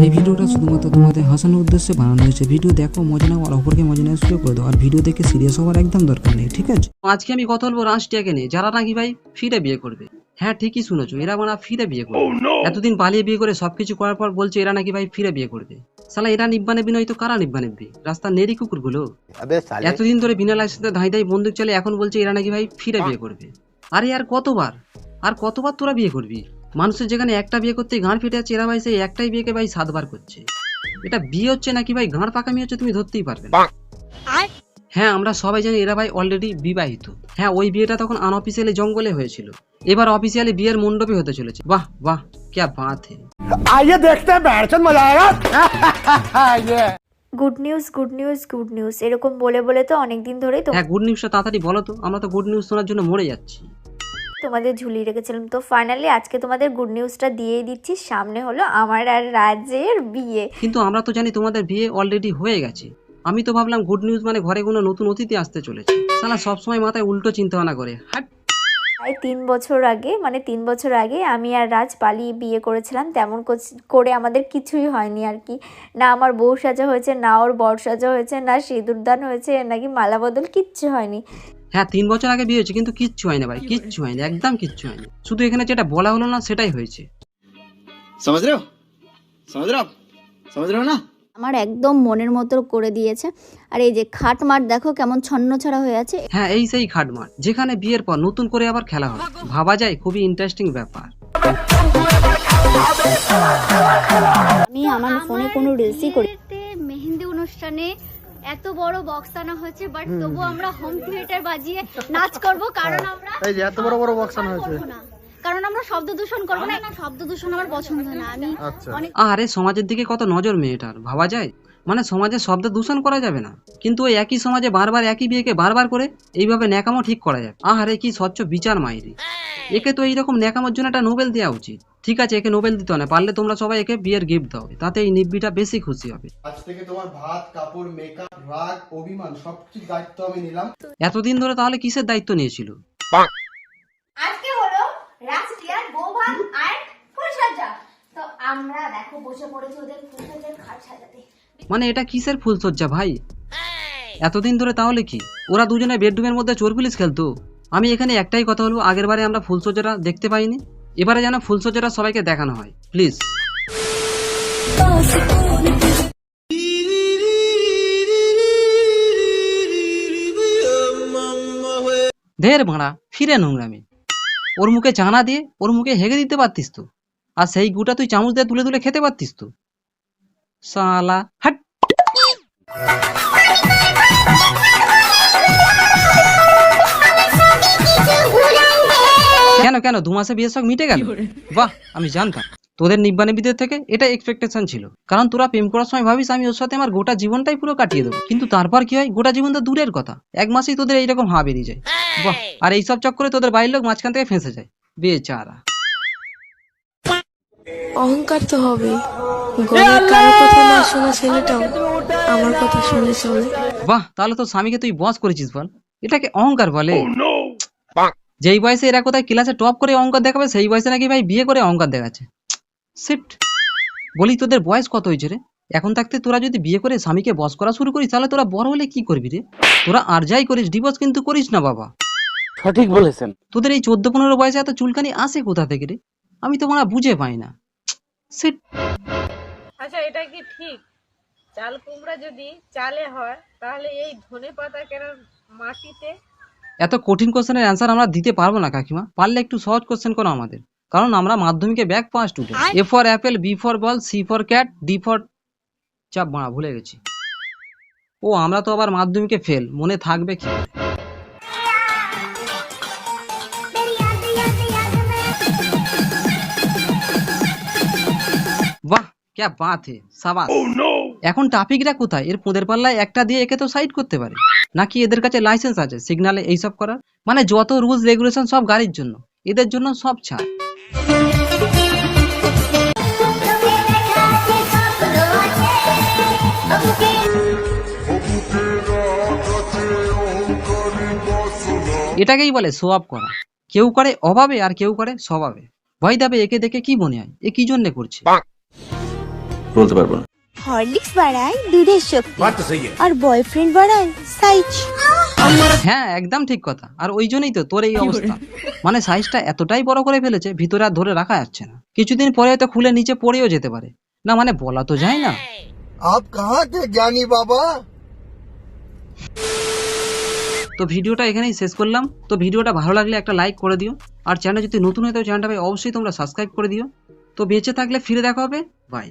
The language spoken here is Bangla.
এই ভিডিওটা শুধুমাত্র তোমাদের হাসানোর উদ্দেশ্যে বানানো হয়েছে। ভিডিও দেখো মজা নাও আর অপরকে মজা নেওয়ার সুযোগ করে দাও। আর ভিডিও দেখে সিরিয়াস হওয়ার একদম দরকার নেই ঠিক আছে? আজকে আমি কথা বলব রাশটিয়াকে নিয়ে। যারা নাকি ভাই ফিরে বিয়ে করবে। হ্যাঁ ঠিকই শুনেছো এরা মানে ফিরে বিয়ে করবে। oh, এতদিন পালিয়ে বিয়ে করে সবকিছু করার পর বলছে এরা নাকি ভাই ফিরে বিয়ে করবে। সালা এরা নিব্বা নেবি নয় তো কারা নিব্বা নেবি রাস্তা নেরি কুকুরগুলো। এতদিন ধরে বিনা লাইসেন্সে ধাই ধাই বন্দুক চলে এখন বলছে এরা নাকি ভাই ফিরে বিয়ে করবে। আরে আর কতবার? আর কতবার তোরা বিয়ে করবি? মানুষের যেখানে একটা বিয়ে করতে গাঁড় ফেটে আছে এরা ভাই সেই একটাই বিয়েকে ভাই সাতবার করছে এটা বিয়ে হচ্ছে নাকি ভাই গাঁড় পাকামি হচ্ছে তুমি ধরতেই পারবে না হ্যাঁ আমরা সবাই জানি এরা ভাই অলরেডি বিবাহিত হ্যাঁ ওই বিয়েটা তখন আনঅফিসিয়ালি জঙ্গলে হয়েছিল এবার অফিসিয়ালি বিয়ের মণ্ডপে হতে চলেছে বাহ বাহ ক্যা বাত হে आइए देखते हैं बैठन मजा आएगा ये good news good news good news এরকম বলে বলে তো অনেক দিন ধরেই তো হ্যাঁ গুড নিউজটা তাড়াতাড়ি বলো তো আমরা তো গুড নিউজ শোনার জন্য মরে যাচ্ছি তোমাদের ঝুলিয়ে রেখেছিলাম। তো ফাইনালি আজকে তোমাদের গুড নিউজটা দিয়েই দিচ্ছি। সামনে হলো আমার আর রাজের বিয়ে। কিন্তু আমরা তো জানি তোমাদের বিয়ে অলরেডি হয়ে গেছে। আমি তো ভাবলাম গুড নিউজ মানে ঘরে কোনো নতুন অতিথি আসতে চলেছে। সালা সবসময় মাথায় উল্টো চিন্তা ভাবনা করে। হাট। প্রায় তিন বছর আগে মানে তিন বছর আগে আমি আর রাজ পালিয়ে বিয়ে করেছিলাম। তেমন করে আমাদের কিছুই হয়নি আর কি। না আমার বউ সাজা হয়েছে না ওর বর সাজা হয়েছে না সিঁদুরদান হয়েছে নাকি মালা বদল কিচ্ছু হয়নি। হ্যাঁ তিন বছর আগে বিয়ে হয়েছে কিন্তু কিচ্ছু হয়নি ভাই কিচ্ছু হয়নি একদম কিচ্ছু হয়নি। শুধু এখানে যেটা বলা হলো না সেটাই হয়েছে। না? আমার একদম মনের মতো করে দিয়েছে। আর এই যে খাট মাঠ দেখো কেমন ছন্ন ছাড়া হয়ে আছে। হ্যাঁ এই সেই খাট মাঠ যেখানে বিয়ের পর নতুন করে আবার খেলা হবে ভাবা যায় খুবই ইন্টারেস্টিং ব্যাপার। আমি আমার ফোনে কোনো রিলসই করি মেহেন্দি অনুষ্ঠানে এত বড় বক্স আনা হয়েছে বাট তবু আমরা হোম থিয়েটার বাজিয়ে নাচ করব কারণ আমরা এই যে এত বড় বড় বক্স আনা হয়েছে। কারণ আমরা শব্দ দূষণ করব না শব্দ দূষণ আমার পছন্দ না। আমি আচ্ছা। অনেক আরে সমাজের দিকে কত নজর মেয়েটার ভাবা যায়? মানে সমাজে শব্দ দূষণ করা যাবে না। কিন্তু ওই একই সমাজে বারবার একই বিয়েকে বারবার করে এইভাবে ন্যাকামো ঠিক করা যায়। আহারে কি স্বচ্ছ বিচার মাইরি। একে তো এইরকম ন্যাকামোর জন্য একটা নোবেল দেওয়া উচিত। ঠিক আছে একে নোবেল দিতে না পারলে তোমরা সবাই একে বিয়ের গিফট দাও তাতে এই নিব্বিটা বেশি খুশি হবে। আজ থেকে তোমার ভাত কাপড় মেকআপ রাগ অভিমান সবকিছু দায়িত্ব আমি নিলাম। এতদিন ধরে তাহলে কিসের দায়িত্ব নিয়েছিল? আজকে হলো রাষ্ট্রিয়ার বৌভাত আর ফুলসজ্জা তো আমরা দেখো বসে পড়েছি ওদের ফুলসজ্জার খাট সাজাতে। মানে এটা কিসের ফুলসজ্জা ভাই? এতদিন ধরে তাহলে কি? ওরা দুজনে বেডরুমের মধ্যে চোর পুলিশ খেলতো? আমি এখানে একটাই কথা বলব, আগের বারে আমরা ফুলসজ্জাটা দেখতে পাইনি, এবারে যেন ফুলসজ্জাটা সবাইকে দেখানো হয় প্লিজ ধের ভাড়া, ফিরে নোংরামি। ওর মুখে চানা দিয়ে, ওর মুখে হেগে দিতে পারতিস তো। আর সেই গুটা তুই চামচ দিয়ে তুলে তুলে খেতে পারতিস তো। সালা, হাট। কেন কেন? দু মাসে বিয়ের শখ মিটে গেল? বাহ আমি জানতাম। তোদের নিব্বানিবিদের থেকে এটা এক্সপেকটেশন ছিল। কারণ তোরা প্রেম করার সময় ভাবিস আমি ওর সাথে আমার গোটা জীবনটাই পুরো কাটিয়ে দেবো। কিন্তু তারপর কি হয়? গোটা জীবন তো দূরের কথা। এক মাসেই তোদের এইরকম হা বেরিয়ে যায়। বাহ আর এইসব চক্করে তোদের বাড়ির লোক মাঝখান থেকে ফেঁসে যায়। বেচারা। অহংকার তো হবে ঘরের কারও কথা না শোনা ছেলেটাও আমার কথা শুনে চলে। বাহ তাহলে তো স্বামীকে তুই বস করেছিস বল। এটাকে অহংকার বলে। যেই বয়সে এরা কোথায় ক্লাসে টপ করে অহংকার দেখাবে সেই বয়সে নাকি ভাই বিয়ে করে অহংকার দেখাচ্ছে। সিট বলি তোদের বয়স কত হয়েছে রে? এখন থাকতে তোরা যদি বিয়ে করে স্বামীকে বস করা শুরু করিস তাহলে তোরা বড় হলে কি করবি রে? তোরা আর যাই করিস ডিভোর্স কিন্তু করিস না বাবা। সঠিক বলেছেন। তোদের এই চোদ্দ পনেরো বয়সে এত চুলকানি আসে কোথা থেকে রে? আমি তো মনে বুঝে পাই না। সিট আচ্ছা এটা কি ঠিক? চাল কুমড়া যদি চালে হয় তাহলে এই ধনে পাতা কেন মাটিতে এত কঠিন কোশ্চেনের অ্যান্সার আমরা দিতে পারব না কাকিমা। পারলে একটু সহজ কোশ্চেন করো আমাদের। কারণ আমরা মাধ্যমিকে ব্যাক পাওয়া student A for apple B for ball C for cat D for চাপ বাড়া ভুলে গেছি। ও আমরা তো আবার মাধ্যমিকে ফেল মনে থাকবে কি? বাহ ক্যা বাত হে সাবাস। এখন ট্রাফিকরা কোথায়? এর পোদের পাল্লায় একটা দিয়ে একে তো সাইড করতে পারে। নাকি এদের কাছে লাইসেন্স আছে সিগনালে এইসব করার? মানে যত রুলস রেগুলেশন সব গাড়ির জন্য। এদের জন্য সব ছাড়। এটাকেই বলে অফ করা। কেউ করে অভাবে আর কেউ করে স্বভাবে। ভয় দাবে একে দেখে কি মনে হয়? এ কি জন্য করছে? বলতে পারব না। হরলিক্স বাড়ায় দুধের শক্তি। আর বয়ফ্রেন্ড বাড়ায় সাইজ। হ্যাঁ একদম ঠিক কথা। আর ওই জন্যই তো তোর এই অবস্থা। মানে সাইজটা এতটাই বড় করে ফেলেছে ভিতরে আর ধরে রাখা যাচ্ছে না। কিছুদিন পরে হয়তো খুলে নিচে পড়েও যেতে পারে। না মানে বলা তো যায় না। আপ কাহা কে জ্ঞানী বাবা? তো ভিডিওটা এখানেই শেষ করলাম। তো ভিডিওটা ভালো লাগলে একটা লাইক করে দিও। আর চ্যানেল যদি নতুন হয় তো চ্যানেলটা অবশ্যই তোমরা সাবস্ক্রাইব করে দিও। তো বেঁচে থাকলে ফিরে দেখা হবে। বাই